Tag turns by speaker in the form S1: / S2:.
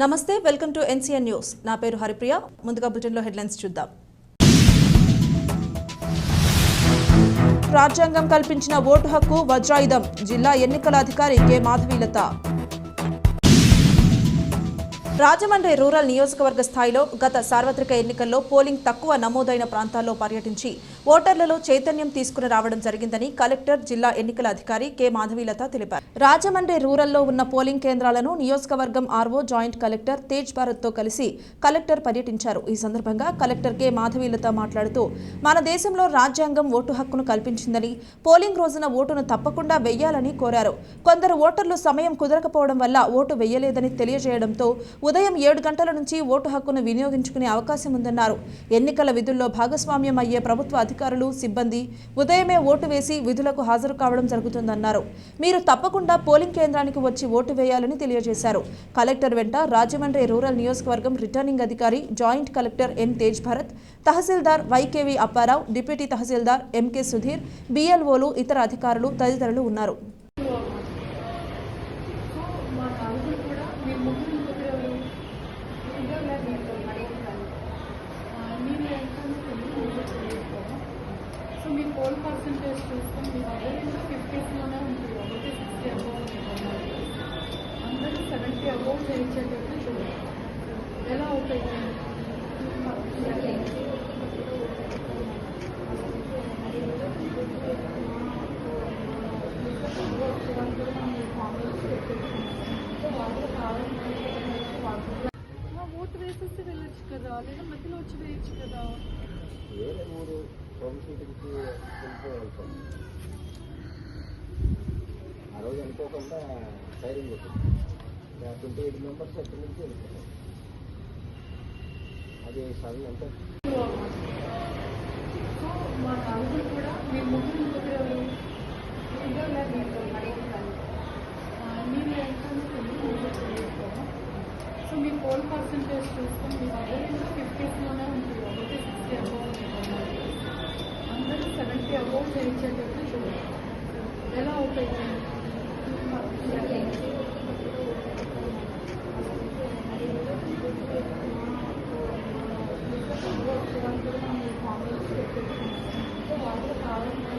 S1: నమస్తే welcome to NCN news. నా పేరు హరిప్రియ. ముందుగా బులెటిన్లో హెడ్లైన్స్ చూద్దాం. రాజ్యాంగం కల్పించిన ఓటు హక్కు వజ్రాయుధం. జిల్లా ఎన్నికల అధికారి కె. మాధవీలత. రాజమండ్రి రూరల్ నియోజకవర్గ స్థాయిలో గత సార్వత్రిక ఎన్నికల్లో పోలింగ్ తక్కువ నమోదైన ప్రాంతాల్లో పర్యటించి ఓటర్లలో చైతన్యం తీసుకుని రావడం జరిగిందని కలెక్టర్ జిల్లా ఎన్నికల అధికారి కె. మాధవీలత తెలిపారు. రాజమండ్రి రూరల్లో ఉన్న పోలింగ్ కేంద్రాలను నియోజకవర్గం ఆర్వో జాయింట్ కలెక్టర్ తేజ్ భారత్తో కలిసి కలెక్టర్ పర్యటించారు. ఈ సందర్భంగా కలెక్టర్ కె. మాధవీలత మాట్లాడుతూ మన దేశంలో రాజ్యాంగం ఓటు హక్కును కల్పించిందని పోలింగ్ రోజున ఓటును తప్పకుండా వెయ్యాలని కోరారు. కొందరు ఓటర్లు సమయం కుదరకపోవడం వల్ల ఓటు వెయ్యలేదని తెలియజేయడంతో ఉదయం ఏడు గంటల నుంచి ఓటు హక్కును వినియోగించుకునే అవకాశం ఉందన్నారు ఎన్నికల విధుల్లో భాగస్వామ్యం అయ్యే ప్రభుత్వ అధికారులు సిబ్బంది ఉదయమే ఓటు వేసి విధులకు హాజరు కావడం జరుగుతుందన్నారు. మీరు తప్పకుండా పోలింగ్ కేంద్రానికి వచ్చి ఓటు వేయాలని తెలియజేశారు. కలెక్టర్ వెంట రాజమండ్రి రూరల్ నియోజకవర్గం రిటర్నింగ్ అధికారి joint collector M Tej Bharat తహసీల్దార్ వైకేవి అప్పారావు డిప్యూటీ తహసీల్దార్ ఎంకే సుధీర్ బిఎల్ఓలు ఇతర అధికారులు తదితరులు ఉన్నారు
S2: మా నలుగురు కూడా మేము ముగ్గురు ఇంకొకరు ఎవరు ఇద్దరు లేదు మీరు ఎంట్రన్స్ సో మీ పోల్ పర్సంటేజ్ చూసుకొని మీ దగ్గర ఇంకా ఫిఫ్టీస్లోనే ఉంటుంది. ఒకటి సిక్స్టీ అబౌవ్ అందరూ సెవెంటీ అబౌవ్ చేయించేటట్టు చూడాలి ఎలా ఓటు వెళ్ళొచ్చు కదా. లేదా మధ్యలో వచ్చి వేయచ్చు కదా.
S3: ఆ రోజు అనుకోకుండా ఫైరింగ్ వచ్చింది ట్వంటీ ఎయిట్ మెంబర్స్ అక్కడి నుంచి అది సడన్ అంటే
S2: సో మా నలుగురు కూడా మేము ముగ్గురు మీరు సో మీ ఫోన్ పర్సెంటేజ్ చూసుకొని మీ దగ్గర ఫిఫ్టీ 要我推荐就这种，来了我可以。好，谢谢。
S4: 还有就是这个什么，就是，